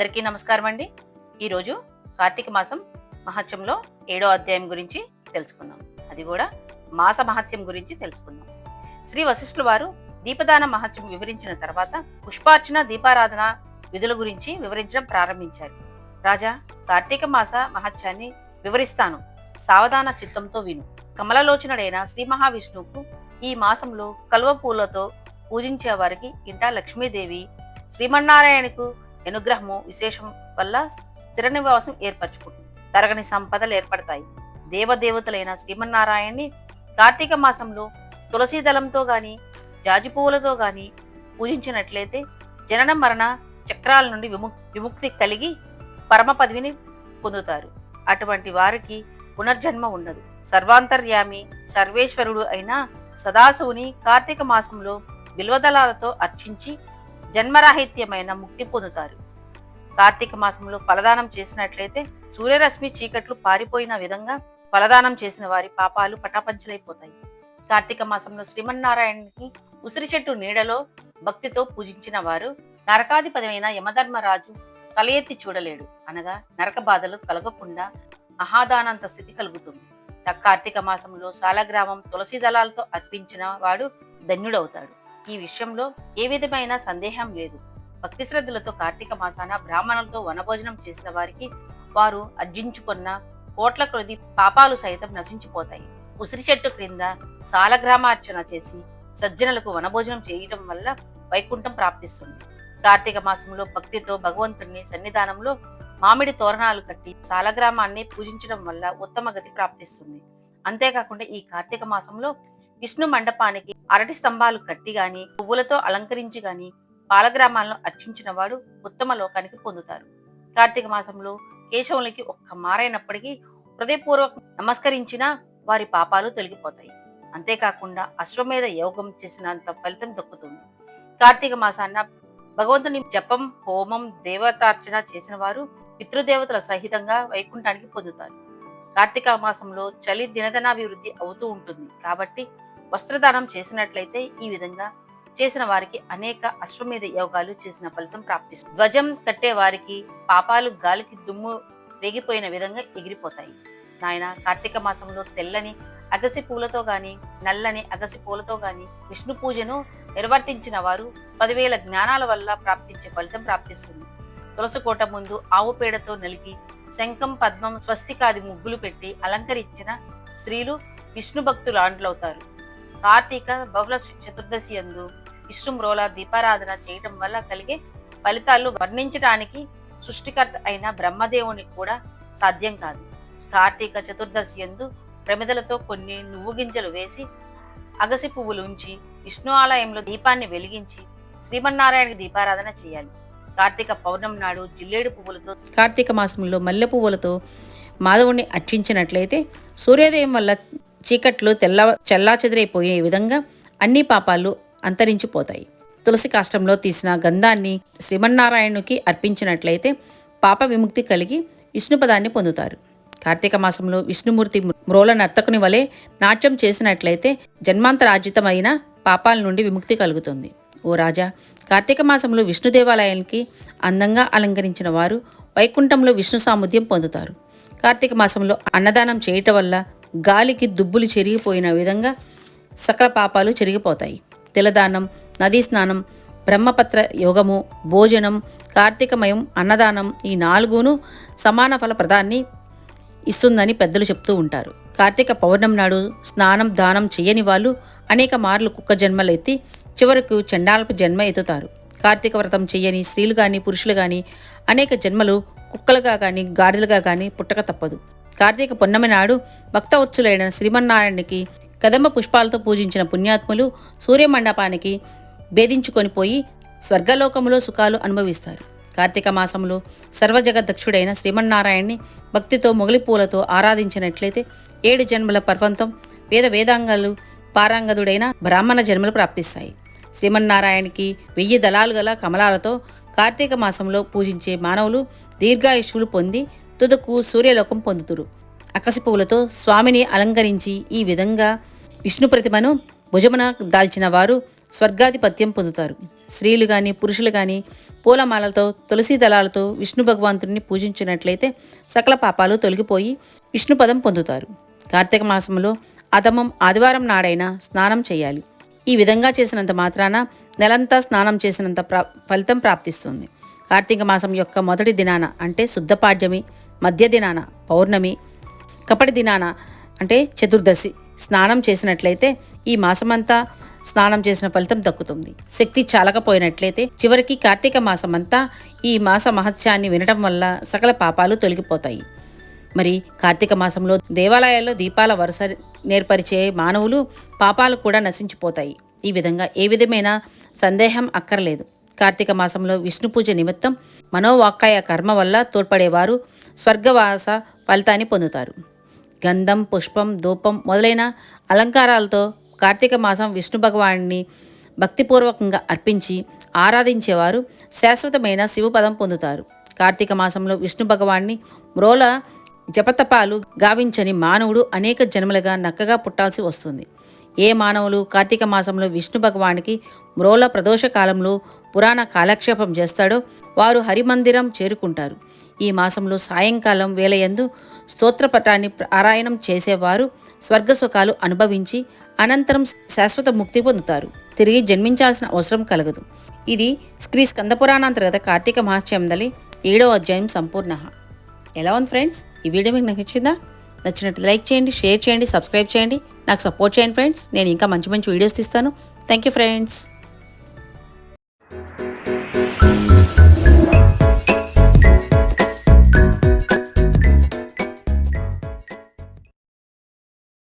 అందరికీ నమస్కారం అండి. ఈరోజు కార్తీక మాసం మహత్యంలో ఏడో అధ్యాయం గురించి తెలుసుకుందాం. అది కూడా మాస మహత్యం గురించి తెలుసుకుందాం. శ్రీ వశిష్ఠుల వారు దీపదాన మహత్యం వివరించిన తర్వాత పుష్పార్చన దీపారాధన విధుల గురించి వివరించడం ప్రారంభించారు. రాజా కార్తీక మాస మహత్యాన్ని వివరిస్తాను. సావధాన చిత్తంతో విను. కమలలోచనుడైన శ్రీ మహావిష్ణువుకు ఈ మాసంలో కల్వ పూలతో పూజించే వారికి ఇంటా లక్ష్మీదేవి శ్రీమన్నారాయణకు అనుగ్రహము విశేషం వల్ల స్థిర నివాసం ఏర్పరచుకుంటుంది. తరగని సంపదలు ఏర్పడతాయి. దేవదేవతలైన శ్రీమన్నారాయణ్ణి కార్తీక మాసంలో తులసి దళంతో గాని జాజి పువ్వులతో గాని పూజించినట్లయితే జనన మరణ చక్రాల నుండి విముక్ విముక్తి కలిగి పరమ పదవిని పొందుతారు. అటువంటి వారికి పునర్జన్మ ఉండదు సర్వాంతర్యామి సర్వేశ్వరుడు అయిన సదాశివుని కార్తీక మాసంలో బిల్వదళాలతో అర్చించి జన్మరాహిత్యమైన ముక్తి పొందుతారు. కార్తీక మాసంలో ఫలదానం చేసినట్లయితే సూర్యరశ్మి చీకట్లు పారిపోయిన విధంగా ఫలదానం చేసిన వారి పాపాలు పటాపంచలైపోతాయి. కార్తీక మాసంలో శ్రీమన్నారాయణకి ఉసిరి చెట్టు నీడలో భక్తితో పూజించిన వారు నరకాధిపతిమైన యమధర్మరాజు తల ఎత్తి చూడలేడు అనగా నరక బాధలు కలగకుండా మహాదానంత స్థితి కలుగుతుంది. కార్తీక మాసంలో సాలగ్రామం తులసి దళాలతో అర్పించిన వాడు ధన్యుడవుతాడు. ఈ విషయంలో ఏ విధమైన సందేహం లేదు. భక్తి శ్రద్ధలతో కార్తీక మాసాన బ్రాహ్మణులతో వనభోజనం చేసిన వారికి వారు అర్జించుకున్న కోట్ల కొద్ది పాపాలు సైతం నశించిపోతాయి. ఉసిరి చెట్టు క్రింద సాలగ్రామార్చన చేసి సజ్జనులకు వనభోజనం చేయటం వల్ల వైకుంఠం ప్రాప్తిస్తుంది. కార్తీక మాసంలో భక్తితో భగవంతుని సన్నిధానంలో మామిడి తోరణాలు కట్టి సాలగ్రామాన్ని పూజించడం వల్ల ఉత్తమ గతి ప్రాప్తిస్తుంది. అంతేకాకుండా ఈ కార్తీక మాసంలో విష్ణు మండపానికి అరటి స్తంభాలు కట్టి గాని పువ్వులతో అలంకరించి గాని పాలగ్రామాలను అర్చించిన వాడు ఉత్తమ లోకానికి పొందుతారు. కార్తీక మాసంలో కేశవులకి ఒక్క మారైనప్పటికీ హృదయపూర్వక నమస్కరించినా వారి పాపాలు తొలగిపోతాయి. అంతేకాకుండా అశ్వమేధ యోగం చేసినంత ఫలితం దక్కుతుంది. కార్తీక మాసాన్న భగవంతుని జపం హోమం దేవతార్చన చేసిన వారు పితృదేవతల సహితంగా వైకుంఠానికి పొందుతారు. కార్తీక మాసంలో చలి దినదనాభివృద్ధి అవుతూ ఉంటుంది. కాబట్టి వస్త్రదానం చేసినట్లయితే ఈ విధంగా చేసిన వారికి అనేక అశ్వమేధ యోగాలు చేసిన ఫలితం ప్రాప్తిస్తుంది. ధ్వజం కట్టే వారికి పాపాలు గాలికి దుమ్ము రేగిపోయిన విధంగా ఎగిరిపోతాయి. నాయన కార్తీక మాసంలో తెల్లని అగసి పూలతో గాని నల్లని అగసి పూలతో గాని విష్ణు పూజను నిర్వర్తించిన వారు పదివేల జ్ఞానాల వల్ల ప్రాప్తించే ఫలితం ప్రాప్తిస్తుంది. తులసి కోట ముందు ఆవు పేడతో నలిగి శంఖం పద్మం స్వస్తికాది ముగ్గులు పెట్టి అలంకరించిన స్త్రీలు విష్ణు భక్తులు ఆండ్లవుతారు. కార్తీక బహుళ చతుర్దశి యందు విష్ణుమ్రోల దీపారాధన చేయటం వల్ల కలిగే ఫలితాలు వర్ణించడానికి సృష్టికర్త అయిన బ్రహ్మదేవుని కూడా సాధ్యం కాదు. కార్తీక చతుర్దశి యందు ప్రమిదలతో కొన్ని నువ్వు గింజలు వేసి అగసి పువ్వులు ఉంచి విష్ణు ఆలయంలో దీపాన్ని వెలిగించి శ్రీమన్నారాయణకి దీపారాధన చేయాలి. కార్తీక పౌర్ణమి నాడు జిల్లేడు పువ్వులతో కార్తీక మాసంలో మల్లె పువ్వులతో మాధవుణ్ణి అర్చించినట్లయితే సూర్యోదయం వల్ల చీకట్లు తెల్ల చెల్లా చెదిరైపోయే విధంగా అన్ని పాపాలు అంతరించిపోతాయి. తులసి కాష్టంలో తీసిన గంధాన్ని శ్రీమన్నారాయణునికి అర్పించినట్లయితే పాప విముక్తి కలిగి విష్ణుపదాన్ని పొందుతారు. కార్తీక మాసంలో విష్ణుమూర్తి మ్రోల నర్తకుని వలె నాట్యం చేసినట్లయితే జన్మాంతరార్జితమైన పాపాల నుండి విముక్తి కలుగుతుంది. ఓ రాజా కార్తీక మాసంలో విష్ణు దేవాలయానికి అందంగా అలంకరించిన వారు వైకుంఠంలో విష్ణు సాముద్యం పొందుతారు. కార్తీక మాసంలో అన్నదానం చేయటం వల్ల గాలికి దుబ్బులు చెరిగిపోయిన విధంగా సకల పాపాలు చెరిగిపోతాయి. తిలదానం నదీ స్నానం బ్రహ్మపత్ర యోగము భోజనం కార్తీకమయం అన్నదానం ఈ నాలుగును సమాన ఫలప్రదాన్ని ఇస్తుందని పెద్దలు చెప్తూ ఉంటారు. కార్తీక పౌర్ణమి నాడు స్నానం దానం చేయని వాళ్ళు అనేక మార్లు కుక్క జన్మలు ఎత్తి చివరకు చండాలపు జన్మ ఎత్తుతారు. కార్తీక వ్రతం చెయ్యని స్త్రీలు కానీ పురుషులు కానీ అనేక జన్మలు కుక్కలుగా కానీ గాడిదలుగా కానీ పుట్టక తప్పదు. కార్తీక పున్నమి నాడు భక్తవత్సులైన శ్రీమన్నారాయణకి కదంబ పుష్పాలతో పూజించిన పుణ్యాత్ములు సూర్యమండపానికి భేదించుకొని పోయి స్వర్గలోకములో సుఖాలు అనుభవిస్తారు. కార్తీక మాసంలో సర్వజగదక్షుడైన శ్రీమన్నారాయణ్ణి భక్తితో మొగలి పూలతో ఆరాధించినట్లయితే ఏడు జన్మల పర్వంతం వేద వేదాంగాలు పారాంగదుడైన బ్రాహ్మణ జన్మలు ప్రాప్తిస్తాయి. శ్రీమన్నారాయణకి వెయ్యి దళాలు గల కమలాలతో కార్తీక మాసంలో పూజించే మానవులు దీర్ఘాయుష్యులు పొంది తుదకు సూర్యలోకం పొందుతురు. అకసి పువ్వులతో స్వామిని అలంకరించి ఈ విధంగా విష్ణు ప్రతిమను భుజమున దాల్చిన వారు స్వర్గాధిపత్యం పొందుతారు. స్త్రీలు కానీ పురుషులు కానీ పూలమాలతో తులసి దళాలతో విష్ణు భగవంతుడిని పూజించినట్లయితే సకల పాపాలు తొలగిపోయి విష్ణుపదం పొందుతారు. కార్తీక మాసంలో అధమం ఆదివారం నాడైనా స్నానం చేయాలి. ఈ విధంగా చేసినంత మాత్రాన నెలంతా స్నానం చేసినంత ప్రా ఫలితం ప్రాప్తిస్తుంది. కార్తీక మాసం యొక్క మొదటి దినాన అంటే శుద్ధపాడ్యమి మధ్య దినాన పౌర్ణమి కపటి దినాన అంటే చతుర్దశి స్నానం చేసినట్లయితే ఈ మాసమంతా స్నానం చేసిన ఫలితం దక్కుతుంది. శక్తి చాలకపోయినట్లయితే చివరికి కార్తీక మాసమంతా ఈ మాస మహత్యాన్ని వినటం వల్ల సకల పాపాలు తొలగిపోతాయి. మరి కార్తీక మాసంలో దేవాలయాల్లో దీపాల వరుస నేర్పరిచే మానవులు పాపాలు కూడా నశించిపోతాయి. ఈ విధంగా ఏ విధమైన సందేహం అక్కర్లేదు. కార్తీక మాసంలో విష్ణు పూజ నిమిత్తం మనోవాక్కాయ కర్మ వల్ల తోడ్పడేవారు స్వర్గవాస ఫలితాన్ని పొందుతారు. గంధం పుష్పం ధూపం మొదలైన అలంకారాలతో కార్తీక మాసం విష్ణు భగవాన్ని భక్తిపూర్వకంగా అర్పించి ఆరాధించేవారు శాశ్వతమైన శివపదం పొందుతారు. కార్తీక మాసంలో విష్ణు భగవాన్ని మ్రోల జపతపాలు గావించని మానవుడు అనేక జన్మలుగా నక్కగా పుట్టాల్సి వస్తుంది. ఏ మానవులు కార్తీక మాసంలో విష్ణు భగవానికి మ్రోల ప్రదోష కాలంలో పురాణ కాలక్షేపం చేస్తాడో వారు హరిమందిరం చేరుకుంటారు. ఈ మాసంలో సాయంకాలం వేలయందు స్తోత్రపటాన్ని పారాయణం చేసేవారు స్వర్గసుఖాలు అనుభవించి అనంతరం శాశ్వత ముక్తి పొందుతారు. తిరిగి జన్మించాల్సిన అవసరం కలగదు. ఇది శ్రీ స్కందపురాణాంతర్గత కార్తీక మహాత్యందలి ఏడో అధ్యాయం సంపూర్ణ. ఎలా ఉంది ఫ్రెండ్స్? ఈ వీడియో మీకు నచ్చిందా నచ్చినట్టు లైక్ చేయండి షేర్ చేయండి సబ్స్క్రైబ్ చేయండి. నాకు సపోర్ట్ చేయండి ఫ్రెండ్స్ నేను ఇంకా మంచి మంచి వీడియోస్ తీస్తాను. Thank you friends